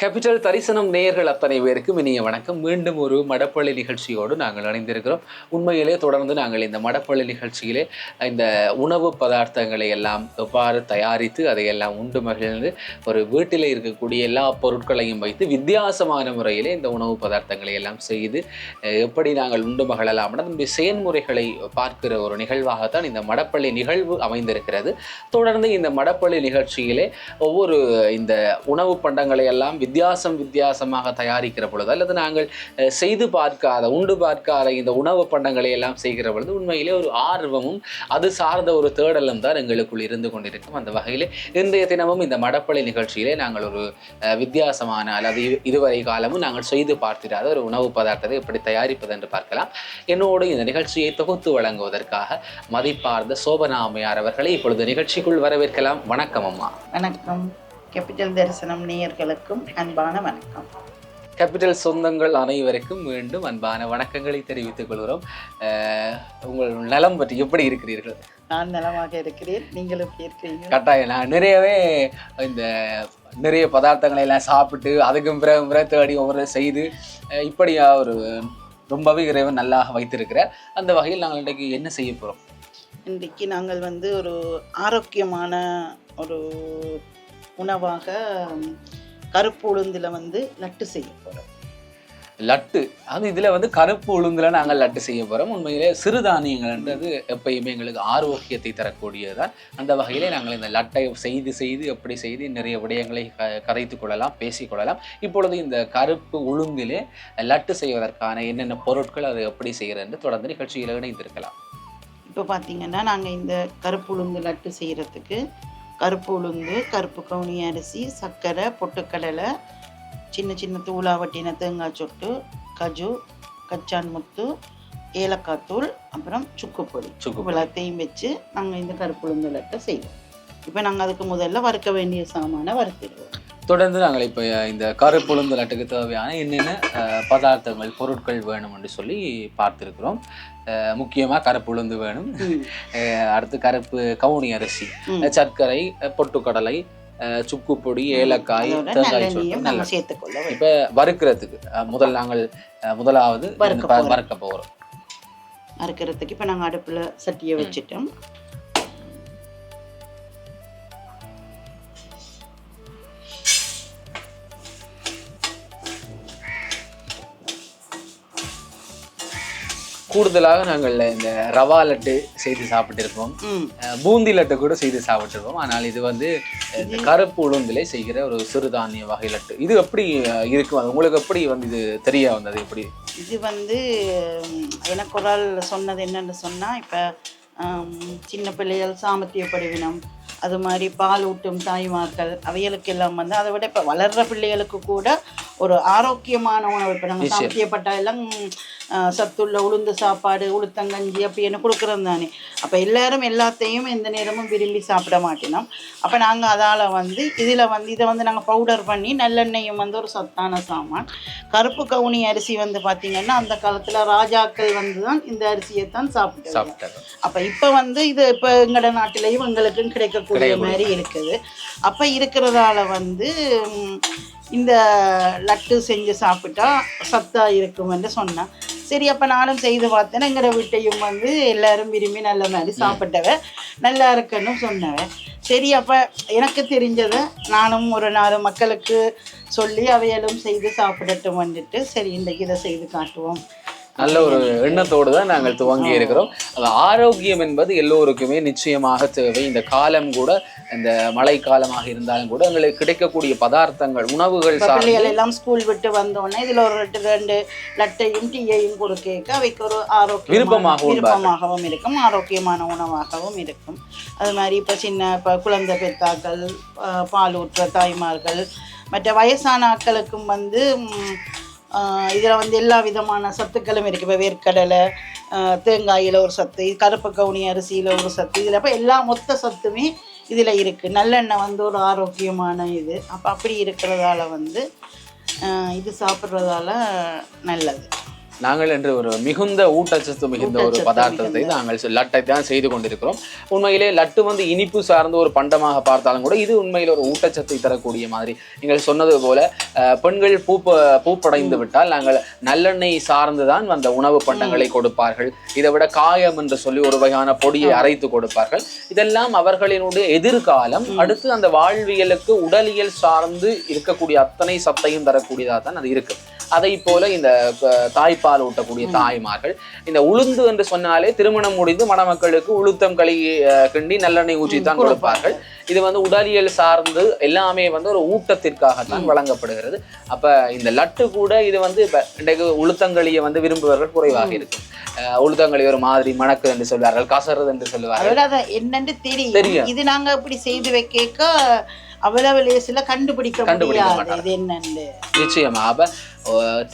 Capital தரிசனம் நேயர்கள் அத்தனை பேருக்கும் இனிய வணக்கம். மீண்டும் ஒரு மடப்பள்ளி நிகழ்ச்சியோடு நாங்கள் இணைந்திருக்கிறோம். உண்மையிலே தொடர்ந்து நாங்கள் இந்த மடப்பள்ளி நிகழ்ச்சியிலே இந்த உணவு பதார்த்தங்களை எல்லாம் எவ்வாறு தயாரித்து அதையெல்லாம் உண்டு மகிழ்ந்து ஒரு வீட்டில் இருக்கக்கூடிய எல்லா பொருட்களையும் வைத்து வித்தியாசமான முறையிலே இந்த உணவு பதார்த்தங்களை எல்லாம் செய்து எப்படி நாங்கள் உண்டு மகிழலாம் நம்முடைய செயல்முறைகளை பார்க்கிற ஒரு நிகழ்வாகத்தான் இந்த மடப்பள்ளி நிகழ்வு அமைந்திருக்கிறது. தொடர்ந்து இந்த மடப்பள்ளி நிகழ்ச்சியிலே ஒவ்வொரு இந்த உணவு பண்டங்களை எல்லாம் வித்தியாசம் வித்தியாசமாக தயாரிக்கிற பொழுது அல்லது நாங்கள் செய்து பார்க்காத உண்டு பார்க்காத இந்த உணவு பண்டங்களை எல்லாம் செய்கிற பொழுது உண்மையிலே ஒரு ஆர்வமும் அது சார்ந்த ஒரு தேடலும் தான் எங்களுக்குள் இருந்து கொண்டிருக்கும். அந்த வகையிலே இன்றைய தினமும் இந்த மடப்பள்ளி நிகழ்ச்சியிலே நாங்கள் ஒரு அஹ், வித்தியாசமான அல்லது இது- இதுவரை காலமும் நாங்கள் செய்து பார்த்திடாத ஒரு உணவு பதார்த்தத்தை எப்படி தயாரிப்பது என்று பார்க்கலாம். என்னோடு இந்த நிகழ்ச்சியை தொகுத்து வழங்குவதற்காக மதிப்பார்ந்த சோபனாமையார் அவர்களை இப்பொழுது நிகழ்ச்சிக்குள் வரவேற்கலாம். வணக்கம் அம்மா. வணக்கம். கேபிட்டல் தரிசனம் நேயர்களுக்கும் அன்பான வணக்கம். கேபிட்டல் சொந்தங்கள் அனைவருக்கும் மீண்டும் அன்பான வணக்கங்களை தெரிவித்துக் கொள்கிறோம். உங்கள் நலம் பற்றி எப்படி இருக்கிறீர்கள்? நான் நலமாக இருக்கிறேன். நீங்கள் எப்படி இருக்கிறீங்க கட்டாயம். நான் நிறையவே இந்த நிறைய பதார்த்தங்களை எல்லாம் சாப்பிட்டு அதுக்கும் பிறகு பிறகு தேடி ஒவ்வொரு செய்து அஹ், இப்படி ஒரு ரொம்பவே இறைவன் நல்லா வைத்திருக்கிறார். அந்த வகையில் நாங்கள் இன்றைக்கு என்ன செய்ய போகிறோம் இன்றைக்கு நாங்கள் வந்து ஒரு ஆரோக்கியமான ஒரு உணவாக கருப்பு உளுந்தில் வந்து லட்டு செய்ய போகிறோம் லட்டு. அது இதில் வந்து கருப்பு உளுந்துல நாங்கள் லட்டு செய்ய போகிறோம் உண்மையிலே சிறுதானியங்கள்ன்றது எப்பயுமே எங்களுக்கு ஆரோக்கியத்தை தரக்கூடியது தான் அந்த வகையிலே நாங்கள் இந்த லட்டை செய்து செய்து எப்படி செய்து நிறைய விடயங்களை க கதைத்து கொள்ளலாம் பேசிக்கொள்ளலாம் இப்பொழுது இந்த கருப்பு உளுந்திலே லட்டு செய்வதற்கான என்னென்ன பொருட்கள் அதை எப்படி செய்கிறது என்று தொடர்ந்து நிகழ்ச்சியில் இணைந்திருக்கலாம். இப்போ பார்த்தீங்கன்னா நாங்கள் இந்த கருப்பு உளுந்து லட்டு செய்கிறதுக்கு கருப்பு உளுந்து கருப்பு கவுனி அரிசி சர்க்கரை பொட்டுக்கடலை சின்ன சின்ன தூளா வட்டின தேங்காய் சொட்டு கஜு கச்சான் முத்து ஏலக்காய் தூள் அப்புறம் சுக்குப்பொடி. சுக்கு எல்லாத்தையும் வச்சு நாங்கள் இந்த கருப்பு உளுந்து லட்டை செய்வோம். இப்போ நாங்கள் அதுக்கு முதல்ல வறுக்க வேண்டிய சாமானை வறுத்திடுவோம். தொடர்ந்து நாங்கள் இப்போ இந்த கருப்பு உளுந்து லட்டுக்கு தேவையான என்னென்ன பதார்த்தங்கள் பொருட்கள் வேணும் என்று சொல்லி பார்த்துருக்குறோம். முக்கியமாக கருப்பு உளுந்து வேணும். அடுத்து கருப்பு கவுனி அரிசி. சர்க்கரை பொட்டுக்கடலை அஹ், சுக்குப்பொடி ஏலக்காய் தேங்காய் நல்லெண்ணெய். சேர்த்துக்கொள்ள இப்போ வறுக்கிறதுக்கு முதல் நாங்கள் முதலாவது வறுக்க போகிறோம் வறுக்கிறதுக்கு இப்போ நாங்கள் அடுப்பில் சட்டியை. வச்சுட்டோம். கூடுதலாக நாங்கள் இந்த ரவா லட்டு செய்து சாப்பிட்டிருப்போம். பூந்தி லட்டு கூட செய்து சாப்பிட்டிருப்போம். ஆனால் இது வந்து இந்த கருப்பு உளுந்திலே செய்கிற ஒரு சிறுதானிய வகை லட்டு. இது எப்படி அது உங்களுக்கு எப்படி வந்து இது தெரிய வந்தது? எப்படி? இது வந்து எனக்கு ஒரு ஆள் சொன்னது என்னன்னு சொன்னால் இப்போ சின்ன பிள்ளைகள் சாமர்த்தியப்படுவினம் அது மாதிரி பால் ஊட்டும் தாய்மார்கள் அவைகளுக்கு எல்லாம் வந்து அதை விட இப்போ வளர்ற பிள்ளைகளுக்கு கூட ஒரு ஆரோக்கியமான உணவு. இப்போ நிச்சயம். சாமர்த்தியப்பட்டா எல்லாம் சத்துள்ள உளுந்து சாப்பாடு உளுத்தங்கஞ்சி அப்படின்னு கொடுக்குறோம் தானே. அப்போ எல்லாரும் எல்லாத்தையும் எந்த நேரமும் விரும்பி சாப்பிட மாட்டினோம் அப்போ நாங்கள் அதால் வந்து இதில் வந்து இதை வந்து நாங்கள் பவுடர் பண்ணி நல்லெண்ணெயும் வந்து ஒரு சத்தான சாமான். கருப்பு கவுனி அரிசி வந்து பார்த்திங்கன்னா அந்த காலத்தில் ராஜாக்கள் வந்து தான் இந்த அரிசியை தான் சாப்பிட்டாரு அப்போ இப்போ வந்து இது இப்போ எங்களோட நாட்டிலையும் எங்களுக்கும் கிடைக்கக்கூடிய. மாதிரி இருக்குது. அப்போ இருக்கிறதால வந்து இந்த லட்டு செஞ்சு சாப்பிட்டா சத்தா இருக்கும்னு சொன்னேன். சரி அப்போ நானும் செய்து பார்த்தேன். எங்களோட வீட்டையும் வந்து எல்லாரும் விரும்பி நல்ல மாதிரி சாப்பிட்டவ நல்லா இருக்குன்னு சொன்னவ. சரி அப்போ எனக்கு தெரிஞ்சதை நானும் ஒரு நாலு மக்களுக்கு சொல்லி அவையலும் செய்து சாப்பிடட்டும் வந்துட்டு சரி இன்றைக்கு இதை செய்து காட்டுவோம். நல்ல ஒரு எண்ணத்தோடு தான் நாங்கள் துவங்கி இருக்கிறோம். அது ஆரோக்கியம் என்பது எல்லோருக்குமே நிச்சயமாக தேவை. இந்த காலம் கூட இந்த மழை காலமாக இருந்தாலும் கூட எங்களுக்கு கிடைக்கக்கூடிய பதார்த்தங்கள் உணவுகள் பிள்ளைகள் எல்லாம் ஸ்கூல் விட்டு வந்தோடனே இதில் ஒரு ரெண்டு ரெண்டு லட்டையும் டீயையும் கொடுக்க அவைக்கு ஒரு ஆரோக்கியம் விருப்பமாகவும் விருப்பமாகவும் இருக்கும் ஆரோக்கியமான உணவாகவும் இருக்கும். அது மாதிரி இப்போ சின்ன இப்போ குழந்தை பெத்தாக்கள் பால் ஊற்ற தாய்மார்கள் மற்ற வயசான ஆட்களுக்கும் வந்து இதில் வந்து எல்லா விதமான சத்துக்களும் இருக்குது இப்போ வேர்க்கடலை தேங்காயில் ஒரு சத்து கருப்பு கவுனி அரிசியில் ஒரு சத்து இதில் இப்போ எல்லா மொத்த சத்துமே இதில் இருக்குது நல்லெண்ணெய் வந்து ஒரு ஆரோக்கியமான இது. அப்போ அப்படி இருக்கிறதால வந்து இது சாப்பிட்றதால நல்லது. நாங்கள் என்று ஒரு மிகுந்த ஊட்டச்சத்து மிகுந்த ஒரு பதார்த்தத்தை. நாங்கள் லட்டை தான் செய்து கொண்டிருக்கிறோம். உண்மையிலே லட்டு வந்து இனிப்பு சார்ந்த ஒரு பண்டமாக பார்த்தாலும் கூட இது உண்மையில் ஒரு ஊட்டச்சத்தை தரக்கூடிய மாதிரி. நீங்கள் சொன்னது போல பெண்கள் பூப்ப பூப்படைந்து விட்டால் நாங்கள் நல்லெண்ணெய் சார்ந்துதான் அந்த உணவு பண்டங்களை கொடுப்பார்கள். இதை விட காயம் என்று சொல்லி ஒரு வகையான பொடியை அரைத்து கொடுப்பார்கள். இதெல்லாம் அவர்களினுடைய எதிர்காலம். அடுத்து அந்த வாழ்வியலுக்கு உடலியல் சார்ந்து இருக்கக்கூடிய அத்தனை சத்தையும் தரக்கூடியதாக தான் அது இருக்கு. அதை போல இந்த தாய்ப்பால் ஊட்டக்கூடிய தாய்மார்கள். இந்த உளுந்து என்று சொன்னாலே திருமணம் முடிந்து மணமக்களுக்கு உளுத்தம் களி கிண்டி நல்லெண்ணெய் ஊற்றி தான் கொடுப்பார்கள். இது வந்து உடலியல் சார்ந்து எல்லாமே வந்து ஒரு ஊட்டத்திற்காகத்தான் வழங்கப்படுகிறது. அப்ப இந்த லட்டு கூட இது வந்து இன்றைக்கு உளுத்தங்களியை வந்து விரும்புபவர்கள் குறைவாக இருக்கும். அஹ், உளுத்தங்களி ஒரு மாதிரி மணக்கு என்று சொல்வார்கள் கசறது என்று அதை என்னன்னு தெரியும். இது நாங்க இப்படி செய்து வைக்க அவ்வளவு லேசில கண்டுபிடிக்க கண்டுபிடிக்க மாட்டாங்க. இது என்னன்னு. நிச்சயமா. அப்ப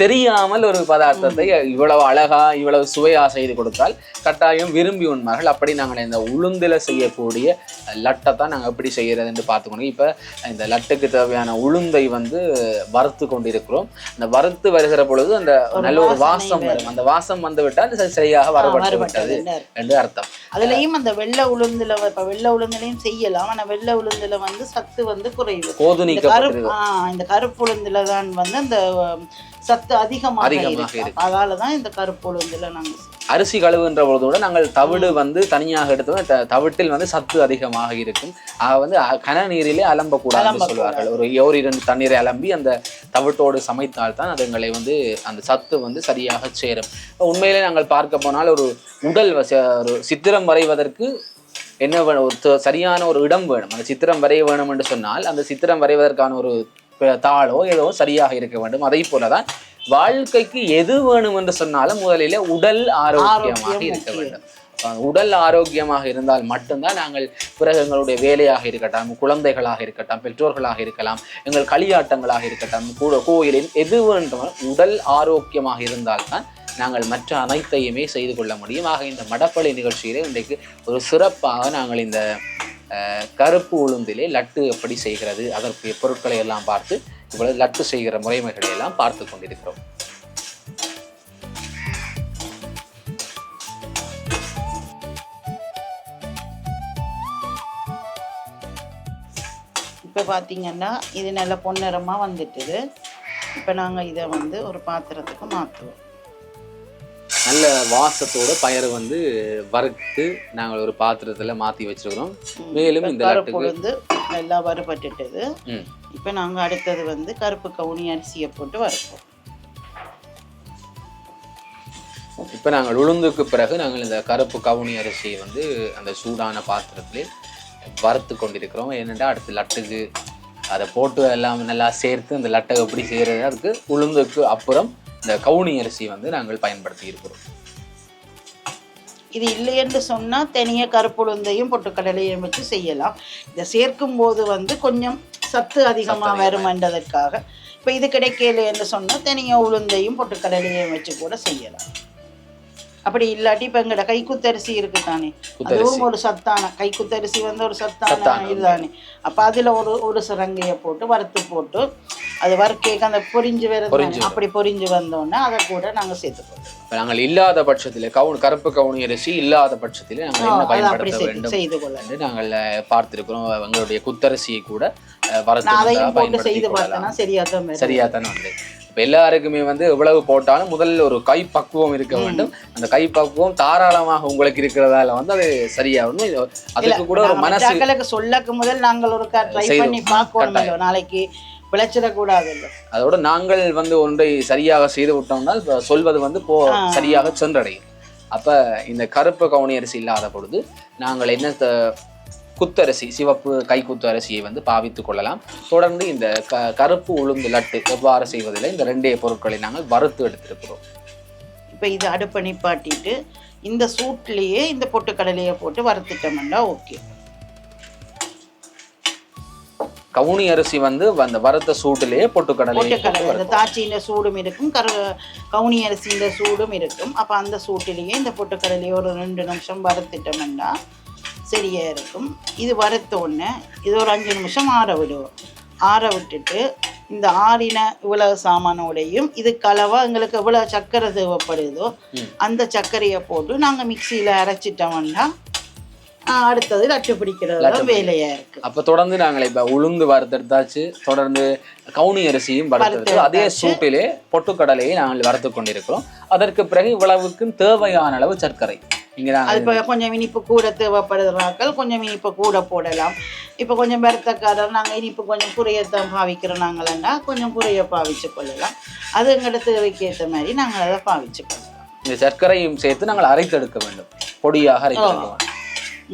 தெரியாமல் ஒரு பதார்த்தத்தை இவ்வளவு அழகா இவ்வளவு சுவையா செய்து கொடுத்தால் கட்டாயம் விரும்பி உண்மார்கள் அப்படி நாங்கள் இந்த உளுந்துல செய்யக்கூடிய லட்டை தான் நாங்கள் எப்படி செய்யறதுன்னு பார்த்துக்கணும். இப்ப இந்த லட்டுக்கு தேவையான உளுந்தை வந்து வறுத்து கொண்டிருக்கிறோம். இந்த வறுத்து வருகிற பொழுது அந்த நல்ல ஒரு வாசம் வரும். அந்த வாசம் வந்து விட்டால் சரியாக வரப்பட்டு விட்டது வரப்பட்டது என்று அர்த்தம். அதுலயும் அந்த வெள்ளை உளுந்துல இப்ப வெள்ளை உளுந்துலயும் செய்யலாம். ஆனா வெள்ளை உளுந்துல வந்து சத்து வந்து குறைவு. இந்த கருப்பு இந்த கருப்பு உளுந்துல தான் வந்து அந்த சத்து அதிகமாக இருக்கு. அதால தான் இந்த கருப்பு உளுந்துல நாங்க செய்றோம். அரிசி கழுவுன்ற பொழுதோட நாங்கள் தவிடு வந்து தனியாக எடுத்தோம். த- தவிட்டில் வந்து சத்து அதிகமாக இருக்கும். வந்து கன நீரிலே அலம்பக்கூடாதுன்னு அலம்பக்கூடாது. சொல்வார்கள். ஒரு ஒரு இரண்டு தண்ணீரை அலம்பி அந்த தவிட்டோடு சமைத்தால் தான் அதுங்களை வந்து அந்த சத்து வந்து சரியாக சேரும். உண்மையிலே நாங்கள் பார்க்க போனால் ஒரு உடல் வச- ஒரு சித்திரம் வரைவதற்கு என்ன வேணும் ஒரு சரியான ஒரு இடம் வேணும். அந்த சித்திரம் வரைய வேணும் என்று சொன்னால் அந்த சித்திரம் வரைவதற்கான ஒரு தாளோ ஏதோ சரியாக இருக்க வேண்டும். அதை போலதான் வாழ்க்கைக்கு எது வேணும் என்று சொன்னாலும் முதலிலே உடல் ஆரோக்கியமாக ஆரோக்கியம் இருக்க. வேண்டும். உடல் ஆரோக்கியமாக இருந்தால் மட்டும்தான் நாங்கள் பிறகு எங்களுடைய வேலையாக இருக்கட்டும் குழந்தைகளாக இருக்கட்டும் பெற்றோர்களாக இருக்கலாம் எங்கள் களியாட்டங்களாக இருக்கட்டும் கூட கோயிலில் எது வேண்டும் உடல் ஆரோக்கியமாக இருந்தால்தான் நாங்கள் மற்ற அனைத்தையுமே செய்து கொள்ள முடியும். ஆக இந்த மடப்பள்ளி நிகழ்ச்சியிலே இன்றைக்கு ஒரு சிறப்பாக நாங்கள் இந்த கருப்பு உளுந்திலே லட்டு எப்படி செய்கிறது அதற்கு பொருட்களை எல்லாம் பார்த்து இவ்வளவு லட்டு செய்கிற முறைமைகளை எல்லாம் பார்த்து கொண்டிருக்கிறோம். இப்போ பார்த்தீங்கன்னா இது நல்ல பொன்னிறமாக வந்துட்டுது. இப்போ நாங்கள் இதை வந்து ஒரு பாத்திரத்துக்கு மாற்றுவோம். நல்ல வாசத்தோட பயறு வந்து வறுத்து நாங்கள் ஒரு பாத்திரத்துல மாத்தி வச்சிருக்கிறோம். மேலும் இந்த உளுந்து நல்லா வறுபட்டுட்டது. இப்ப நாங்க அடுத்தது வந்து கருப்பு கவுனி அரிசியை போட்டு வறுப்போம் இப்போ நாங்கள் உளுந்துக்கு பிறகு நாங்கள் இந்த கருப்பு கவுனி அரிசியை வந்து அந்த சூடான பாத்திரத்திலே வறுத்து கொண்டிருக்கிறோம் ஏனென்றால் அடுத்து லட்டுக்கு அதை போட்டு எல்லாம் நல்லா சேர்த்து அந்த லட்டை எப்படி செய்கிறது அதுக்கு உளுந்துக்கு அப்புறம் இந்த கவுனி அரிசி வந்து நாங்கள் பயன்படுத்தி இருக்கிறோம். இது இல்லையென்று சொன்னா தனியா கருப்பு உளுந்தையும் பொட்டுக்கடலையும் வச்சு செய்யலாம். இதை சேர்க்கும் போது வந்து கொஞ்சம் சத்து அதிகமா சத்து வருமென்றதற்காக இப்ப இது கிடைக்கல என்று சொன்னா தனியா உளுந்தையும் பொட்டுக்கடலையும் வச்சு கூட செய்யலாம். அப்படி இல்லாட்டி இப்ப எங்கட கைக்குத்தரிசி இருக்கு தானே அதுவும் ஒரு சத்தான கைக்குத்தரிசி வந்து ஒரு சத்தான இதுதானே. அப்ப அதுல ஒரு ஒரு சிறங்கையை போட்டு வறுத்து போட்டு அது வறுக்கைக்கு அந்த பொரிஞ்சு வருது அப்படி பொரிஞ்சு வந்தோடனே அதை கூட நாங்க சேர்த்துக்கொள்வோம் இப்போ நாங்கள் இல்லாத பட்சத்தில் கவுன் கருப்பு கவுனி அரிசி இல்லாத பட்சத்தில் நாங்கள் என்ன பயன்படுத்த செய்து வேண்டும் செய்து என்று நாங்கள் பார்த்திருக்கிறோம். எங்களுடைய குத்தரிசியை கூட பயன்படுத்தி செய்து பார்த்தேன்னா சரியா தான். சரியா தானே வந்து இப்போ எல்லாருக்குமே வந்து எவ்வளவு போட்டாலும் முதல்ல ஒரு கை பக்குவம் இருக்க வேண்டும். அந்த கை பக்குவம் தாராளமாக உங்களுக்கு இருக்கிறதால வந்து அது சரியாகணும். அதுக்கு கூட ஒரு நாங்க மனசு மற்றாக்களுக்கு சொல்லக்கு முதல் நாங்கள் ஒரு ட்ரை பண்ணி பார்க்கணும் நாளைக்கு விளைச்சிடக்கூடாது இல்லை அதோட நாங்கள் வந்து ஒன்றை சரியாக செய்து விட்டோம்னால் சொல்வது வந்து போ. சரியாக சென்றடையும். அப்ப இந்த கருப்பு கவுனி அரிசி இல்லாத பொழுது நாங்கள் என்ன குத்தரிசி சிவப்பு கை குத்து அரிசியை வந்து பாவித்துக் கொள்ளலாம். தொடர்ந்து இந்த க கருப்பு உளுந்து லட்டு எவ்வாறு செய்வதில் இந்த ரெண்டே பொருட்களை நாங்கள் வறுத்து எடுத்திருக்கிறோம். இப்போ இது அடுப்பை நிப்பாட்டிட்டு இந்த சூட்லேயே இந்த பொட்டுக்கடலையை போட்டு வறுத்துட்டோம்னா ஓகே. கவுனி அரிசி வந்து அந்த வறுத்த சூட்டிலேயே பொட்டுக்கடலை பொட்டுக்கடலை தாச்சியின் சூடும் இருக்கும் கரு கவுனி அரிசியின் சூடும் இருக்கும். அப்போ அந்த சூட்டிலேயே இந்த பொட்டுக்கடலையை ஒரு ரெண்டு நிமிஷம் வறுத்துட்டோம்னா சரியா இருக்கும். இது வறுத்த உடனே இது ஒரு அஞ்சு நிமிஷம் ஆற விடுவோம். ஆற விட்டுட்டு இந்த ஆறின இவ்வளவு சாமானோடையும் இது கலவா எங்களுக்கு எவ்வளவு சர்க்கரை தேவைப்படுதோ. அந்த சர்க்கரையை போட்டு நாங்கள் மிக்சியில் அரைச்சிட்டோம்னா அடுத்தது லட்டு பிடிக்கிறது வேலையா இருக்கு. அப்ப தொடர்ந்து நாங்கள் இப்ப உளுந்து வறுத்தெடுத்தாச்சு தொடர்ந்து கவுனி அரிசியும் வறுத்தெடுத்து அதே சூட்டிலே பொட்டுக்கடலையை நாங்கள் வறுத்து கொண்டிருக்கிறோம். அதற்கு பிறகு இவ்வளவுக்கும் தேவையான அளவு சர்க்கரை. அது இப்போ கொஞ்சம் இனிப்பு கூட தேவைப்படுறாக்கள் கொஞ்சம் இனிப்பு கூட போடலாம். இப்போ கொஞ்சம் பெருத்தக்காரர் நாங்கள் இனிப்பு கொஞ்சம் குறையத்தான் பாவிக்கிறோம் நாங்களா கொஞ்சம் குறைய பாவிச்சு கொள்ளலாம். அது எங்களோட தேவைக்கு ஏற்ற மாதிரி நாங்கள் அதை பாவிச்சு கொள்ளலாம். இந்த சர்க்கரையும் சேர்த்து நாங்கள் அரைத்தெடுக்க வேண்டும். பொடியாக அரைத்தெடுக்க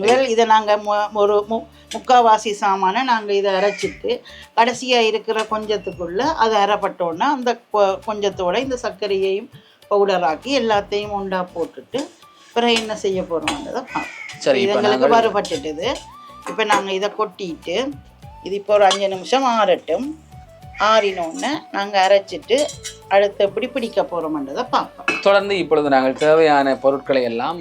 முதல் இதை நாங்கள் ஒரு மு முக்காவாசி சாமானை நாங்கள் இதை அரைச்சிட்டு கடைசியாக இருக்கிற கொஞ்சத்துக்குள்ளே அதை அரைப்பட்டோன்னா அந்த கொஞ்சத்தோட இந்த சர்க்கரையையும் பவுடராக்கி எல்லாத்தையும் உண்டா போட்டுட்டு பிறகு என்ன செய்ய போகிறோம்ன்றதை பார்ப்போம். சரி எங்களுக்கு நாங்கள் வறுபட்டுட்டுது. இப்போ நாங்கள் இதை கொட்டிட்டு இது இப்போ ஒரு அஞ்சு நிமிஷம் ஆறட்டும். ஆறினோடனே நாங்கள் அரைச்சிட்டு அடுத்து எப்படி பிடிக்க போகிறோம்ன்றதை பார்ப்போம். தொடர்ந்து இப்பொழுது நாங்கள் தேவையான பொருட்களை எல்லாம்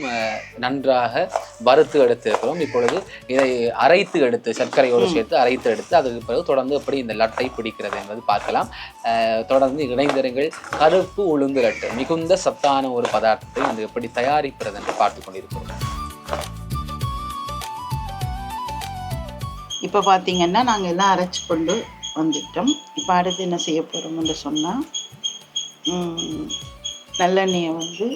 நன்றாக வறுத்து எடுத்திருக்கிறோம். இப்பொழுது இதை அரைத்து எடுத்து சர்க்கரையோடு சேர்த்து அரைத்து எடுத்து அதுக்கு பிறகு தொடர்ந்து எப்படி இந்த லட்டை பிடிக்கிறது என்பது பார்க்கலாம். தொடர்ந்து இணைந்திருங்கள். கருப்பு உளுந்து லட்டு மிகுந்த சத்தான ஒரு பதார்த்தத்தை அது எப்படி தயாரிக்கிறது என்று பார்த்து கொண்டிருக்கிறோம். இப்போ பார்த்தீங்கன்னா நாங்கள் எல்லாம் அரைச்சி கொண்டு வந்துட்டோம். இப்போ அடுத்து என்ன செய்ய போகிறோம்னு சொன்னால் நல்லெண்ணெயை வந்து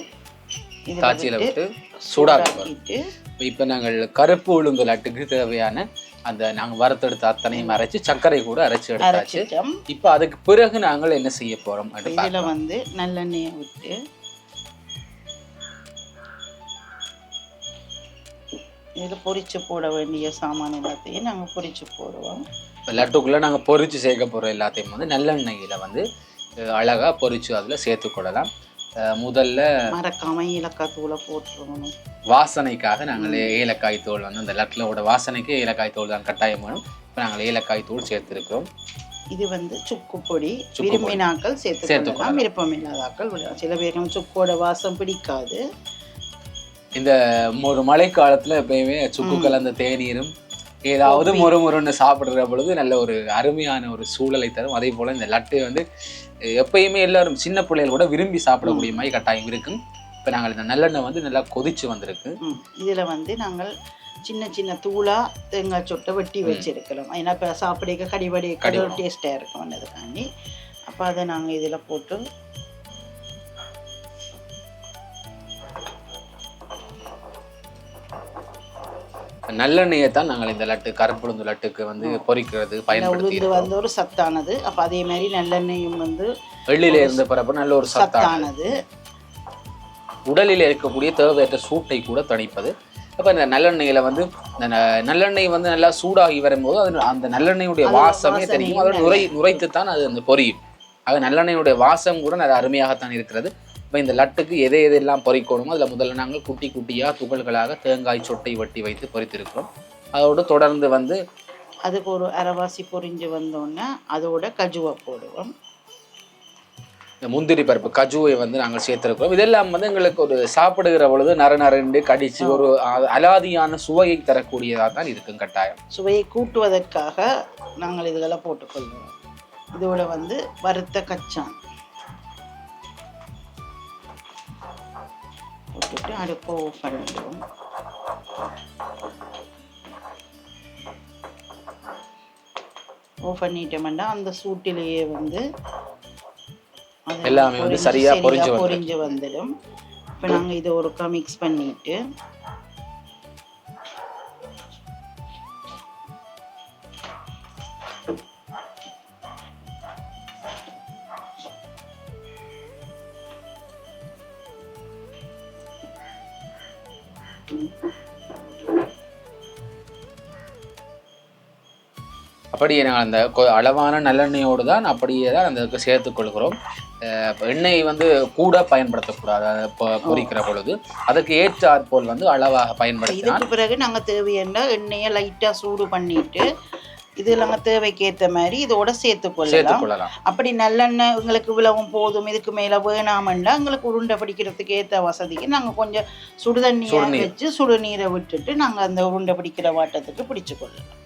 காய்ச்சியில் விட்டு விட்டு சூடாக்க போகிறோம் சூடாக்கிட்டு இப்போ நாங்கள் கருப்பு உளுந்து லட்டுக்கு தேவையான அந்த நாங்கள் வறுத்தெடுத்த அத்தனையும் அரைச்சு சர்க்கரை கூட அரைச்சு எடுத்தாச்சு. இப்போ அதுக்கு பிறகு நாங்கள் என்ன செய்ய அப்படின்னு இதில். வந்து நல்லெண்ணெயை விட்டு இதில் பொரிச்சு போட வேண்டிய சாமான் எல்லாத்தையும் நாங்கள் பொரிச்சு போடுவோம். லட்டுக்குள்ள நாங்க பொரிச்சு சேர்க்க போற எல்லாத்தையும் வந்து நல்லெண்ணெயில வந்து அஹ், அழகா பொரிச்சு அதுல சேர்த்துக்கொள்ளலாம் அஹ், முதல்ல மறக்காம ஏலக்காய் தூளை போட்டுருவணும் வாசனைக்காக நாங்கள் ஏலக்காய் தூள் வந்து அந்த லட்லோட வாசனைக்கு ஏலக்காய் தூள் தான் கட்டாயம் வேணும் இப்போ நாங்கள் ஏலக்காய் தூள் சேர்த்துருக்கிறோம். இது வந்து சுக்கு பொடி. விரும்பினாக்கள் சேர்த்து சேர்த்துக்கொள்ளலாம். கொள்ளலாம் விருப்பம் இல்லாதாக்கள் சில பேருக்கு சுக்கோட வாசம் பிடிக்காது. இந்த ஒரு மழைக்காலத்துல எப்பயுமே சுக்கு கலந்த தேநீரும் ஏதாவது மொறு மொறுன்னு சாப்பிடுற பொழுது நல்ல ஒரு அருமையான ஒரு சூழலை தரும். அதே போல இந்த லட்டு வந்து எப்பயுமே எல்லாரும் சின்ன பிள்ளைகள் கூட விரும்பி சாப்பிடக்கூடிய மாதிரி கட்டாயம் இருக்கும். இப்போ நாங்கள் இந்த நல்லெண்ணெய் வந்து நல்லா கொதிச்சு வந்திருக்கு. இதில் வந்து நாங்கள் சின்ன சின்ன தூளா தேங்காய் சொட்டை வெட்டி வச்சிருக்கலாம் ஏன்னா இப்போ சாப்பிட கடிபடி கடல் டேஸ்ட்டாக இருக்கும் அதுக்காண்டி அப்போ அதை நாங்கள் இதில் போட்டு நல்லெண்ணெயை தான் நாங்கள் இந்த லட்டு கருப்புளுந்து லட்டுக்கு வந்து பொரிக்கிறது இந்த பயன்படுத்தி உளுந்து வந்து ஒரு சத்தானது. அப்போ அதே மாதிரி நல்லெண்ணெயும் வந்து வெள்ளியில இருந்த பிறப்பு நல்ல ஒரு சத்தான சத்தானது. உடலில் இருக்கக்கூடிய தேவையற்ற சூட்டை கூட தணிப்பது. அப்போ இந்த நல்லெண்ணெயில வந்து இந்த நல்லெண்ணெய் வந்து நல்லா சூடாகி வரும்போது அது அந்த நல்லெண்ணெயுடைய வாசமே தெரியும். அதோட நுரை நுரைத்து தான் அது அந்த பொரியும். ஆக நல்லெண்ணெயுடைய வாசம் கூட நல்ல அருமையாகத்தான் இருக்கிறது. இப்போ இந்த லட்டுக்கு எதை எதெல்லாம் பொரிக்கணுமோ அதில் முதல்ல நாங்கள் குட்டி குட்டியாக துகள்களாக தேங்காய் சொட்டை வெட்டி வைத்து பொரித்திருக்கிறோம் அதோடு தொடர்ந்து வந்து அதுக்கு ஒரு அரைவாசி பொரிஞ்சு வந்தோடனே அதோட கஜுவை போடுவோம். இந்த முந்திரி பருப்பு கஜுவை வந்து நாங்கள் சேர்த்திருக்கிறோம். இதெல்லாம் வந்து எங்களுக்கு ஒரு சாப்பிடுகிற பொழுது நர நரண்டு கடிச்சு ஒரு அலாதியான சுவையை தரக்கூடியதாக தான் இருக்கும் கட்டாயம். சுவையை கூட்டுவதற்காக நாங்கள் இதுகளை போட்டுக்கொள்வோம். இதோட வந்து வறுத்த கச்சான். போட்டுட்டு அடுப்பை ஆஃப் பண்ணிடுவோம் ஆஃப் பண்ணிட்டோம்னா அந்த சூட்டிலேயே வந்து எல்லாமே வந்து பொரிஞ்சு சரியா பொரிஞ்சு வந்துடும். பொரிஞ்சு வந்துடும் இப்போ நாங்கள் இதை ஒருக்கா மிக்ஸ் பண்ணிட்டு அப்படியே நாங்கள் அந்த அளவான நல்லெண்ணெயோடு தான் அப்படியே தான் அந்த இதுக்கு சேர்த்துக் கொள்கிறோம். அஹ் இப்ப எண்ணெய் வந்து கூட பயன்படுத்தக்கூடாது. அதை பொ- பொரிக்கிற பொழுது. அதுக்கு ஏற்றாற்போல் வந்து அளவாக பயன்படுத்தினால் பிறகு நாங்கள் தேவையான எண்ணெயை லைட்டாக சூடு பண்ணிட்டு இது நாங்கள் தேவைக்கு ஏற்ற மாதிரி இதோட சேர்த்துக் கொள்ளலாம். அப்படி நல்லெண்ணெய் உங்களுக்கு இவ்வளவும் போதும் இதுக்கு மேலே வேணாமண்டா எங்களுக்கு உருண்டை பிடிக்கிறதுக்கு ஏற்ற வசதிக்கு நாங்கள் கொஞ்சம் சுடுதண்ணியை. வச்சு சுடுநீரை விட்டுட்டு நாங்கள் அந்த உருண்டை பிடிக்கிற வாட்டத்துக்கு பிடிச்சு கொள்ளலாம்.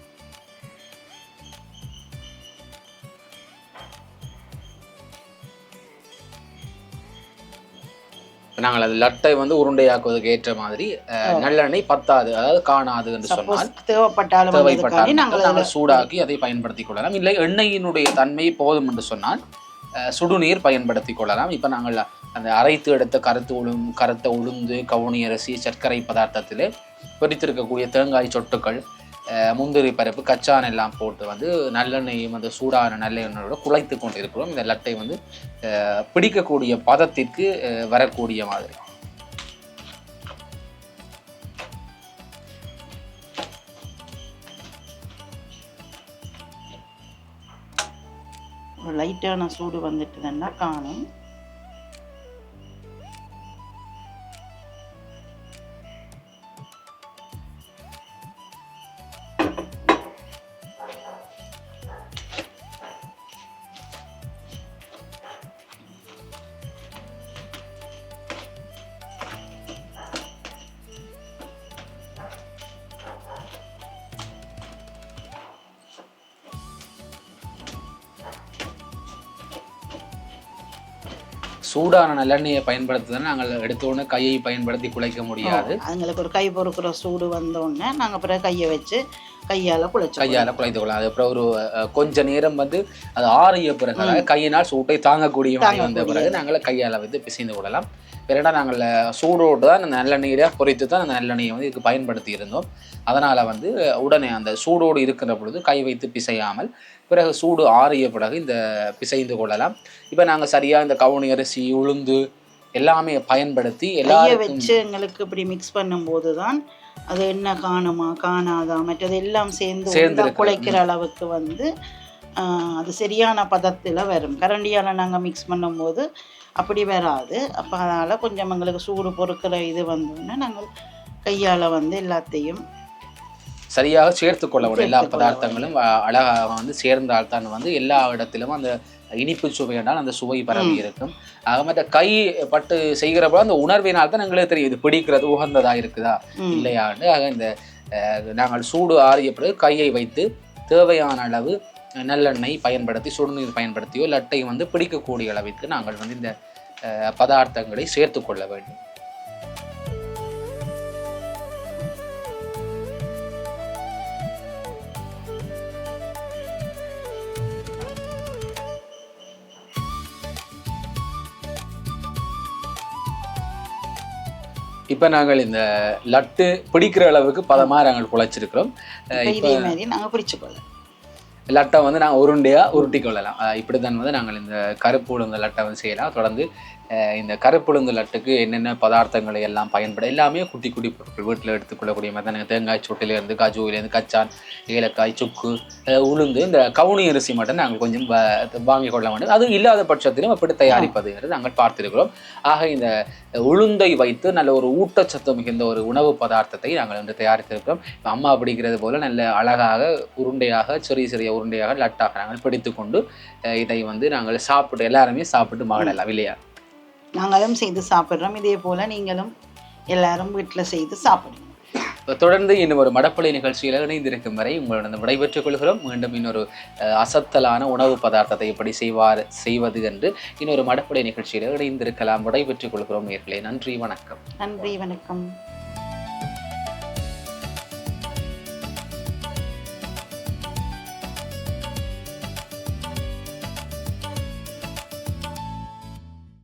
நாங்கள் அது லட்டை வந்து உருண்டையாக்குவதற்கு ஏற்ற மாதிரி நல்லெண்ணெய் பத்தாது அதாவது காணாது என்று சொன்னால் தேவைப்பட்டாலும் தேவைப்பட்டால் அதுக்காண்டி நாங்கள் சூடாக்கி அதை பயன்படுத்திக் கொள்ளலாம். இல்லை எண்ணெயினுடைய தன்மை போதும் என்று சொன்னால் சுடுநீர் பயன்படுத்திக் கொள்ளலாம். இப்போ நாங்கள் அந்த அரைத்து எடுத்த கருத்து உளும் கருத்த உளுந்து கவுனி அரிசி சர்க்கரை பதார்த்தத்தில் பொரித்திருக்கக்கூடிய தேங்காய் சொட்டுக்கள் முந்திரி பருப்பு கச்சான் எல்லாம் போட்டு வந்து நல்லெண்ணெயும் அந்த சூடான நல்லெண்ணெயோட குழைத்து கொண்டு இருக்கிறோம் இந்த லட்டை வந்து அஹ், பிடிக்கக்கூடிய பதத்திற்கு அஹ், வரக்கூடிய மாதிரி. லைட்டான சூடு வந்துட்டுதுன்னா காணும். சூடான நல்லெண்ணெயை பயன்படுத்துதான் நாங்கள் எடுத்தோடனே கையை பயன்படுத்தி குழைக்க முடியாது. அதுங்களுக்கு ஒரு கை பொறுக்கிற சூடு வந்தோடனே நாங்கள் பிறகு கையை வச்சு கையால் குழைச்சோம் கையால குழைத்து கொள்ளலாம். அதுக்கப்புறம் ஒரு அஹ், கொஞ்ச நேரம் வந்து அது ஆறிய பிறகு கையினால் சூட்டை தாங்கக்கூடிய வந்த பிறகு நாங்கள் கையால வந்து பிசைந்து கொள்ளலாம். பிறடா நாங்கள் சூடோடு தான் அந்த நல்லெண்ணெயில பொரித்து தான் அந்த நல்லெண்ணெயை வந்து இதுக்கு பயன்படுத்தி இருந்தோம் அதனால வந்து உடனே அந்த சூடோடு இருக்கிற பொழுது கை வைத்து பிசையாமல் பிறகு சூடு ஆறிய பிறகு இந்த பிசைந்து கொள்ளலாம். இப்போ நாங்கள் சரியா இந்த கவுனி அரிசி உளுந்து எல்லாமே பயன்படுத்தி கையை எல்லாருக்கும் வச்சு எங்களுக்கு இப்படி மிக்ஸ் பண்ணும்போது தான் அது என்ன காணுமா காணாதா? மற்றது எல்லாம் சேர்ந்து சேர்ந்து. குழைக்கிற அளவுக்கு வந்து அது சரியான பதத்தில் வரும். கரண்டியால் நாங்கள் மிக்ஸ் பண்ணும்போது அப்படி வராது. அப்போ அதனால் கொஞ்சம் எங்களுக்கு சூடு பொறுக்கிற இது வந்தோடனே நாங்கள் கையால் வந்து எல்லாத்தையும் சரியாக சேர்த்து கொள்ள எல்லா பதார்த்தங்களும் அழகாக வந்து சேர்ந்தால் தான் வந்து எல்லா இடத்திலும் அந்த இனிப்பு சுவையினால் அந்த சுவை பரவி இருக்கும். ஆக மற்ற கை பட்டு செய்கிறப்ப அந்த உணர்வினால் தான் எங்களுக்கு தெரியும் இது பிடிக்கிறது உகந்ததா இருக்குதா இல்லையான்னு. ஆக இந்த நாங்கள் சூடு ஆறிய பிறகு கையை வைத்து தேவையான அளவு நல்லெண்ணெய் பயன்படுத்தி சுடுநீர் பயன்படுத்தியோ லட்டை வந்து பிடிக்கக்கூடிய அளவிற்கு நாங்கள் வந்து இந்த பதார்த்தங்களை சேர்த்து கொள்ள வேண்டும். இப்போ நாங்கள் இந்த லட்டு பிடிக்கிற அளவுக்கு பதமாக நாங்கள் குழைச்சிருக்கிறோம். இப்ப நாங்கள் பிடிச்சுக்கொள்ளலாம். லட்டை வந்து நாங்கள் உருண்டையாக உருட்டி கொள்ளலாம். இப்படி தான் வந்து நாங்கள் இந்த கருப்பு உளுந்த லட்டை வந்து செய்யலாம். தொடர்ந்து இந்த கருப்புழுங்கு லட்டுக்கு என்னென்ன பதார்த்தங்களை எல்லாம் பயன்பட எல்லாமே குட்டி குட்டி பொருட்கள். வீட்டில் எடுத்துக்கொள்ளக்கூடிய மாதிரி தான் தேங்காய் சொட்டிலேருந்து கஜுவிலேருந்து கச்சான் ஏலக்காய் சுக்கு உளுந்து இந்த கவுனி அரிசி மட்டும் நாங்கள் கொஞ்சம் வாங்கி கொள்ள வேண்டும் அது இல்லாத பட்சத்திலும் எப்படி தயாரிப்பது என்று நாங்கள் பார்த்திருக்கிறோம். ஆக இந்த உளுந்தை வைத்து நல்ல ஒரு ஊட்டச்சத்து மிகுந்த ஒரு உணவு பதார்த்தத்தை நாங்கள் வந்து தயாரித்திருக்கிறோம். இப்போ அம்மா பிடிக்கிறது போல் நல்ல அழகாக உருண்டையாக சிறிய சிறிய உருண்டையாக லட்டாக நாங்கள் பிடித்து கொண்டு இதை வந்து நாங்கள் சாப்பிட்டு எல்லாருமே சாப்பிட்டு மகளெல்லாம் இல்லையா? நாங்களும் செய்து சாப்பிட்றோம். இதே போல் நீங்களும் எல்லாரும் வீட்டில் செய்து சாப்பிடுங்க. தொடர்ந்து இன்னும் ஒரு மடப்பள்ளி நிகழ்ச்சியில் இணைந்திருக்கும் வரை உங்களுடன் விடைபெற்றுக் கொள்கிறோம். மீண்டும் இன்னொரு அசத்தலான உணவு பதார்த்தத்தை எப்படி செய்வார் செய்வது என்று இன்னொரு மடப்பள்ளி நிகழ்ச்சியில் இணைந்திருக்கலாம். விடைபெற்றுக் கொள்கிறோம் நேர்களே நன்றி வணக்கம். நன்றி வணக்கம்.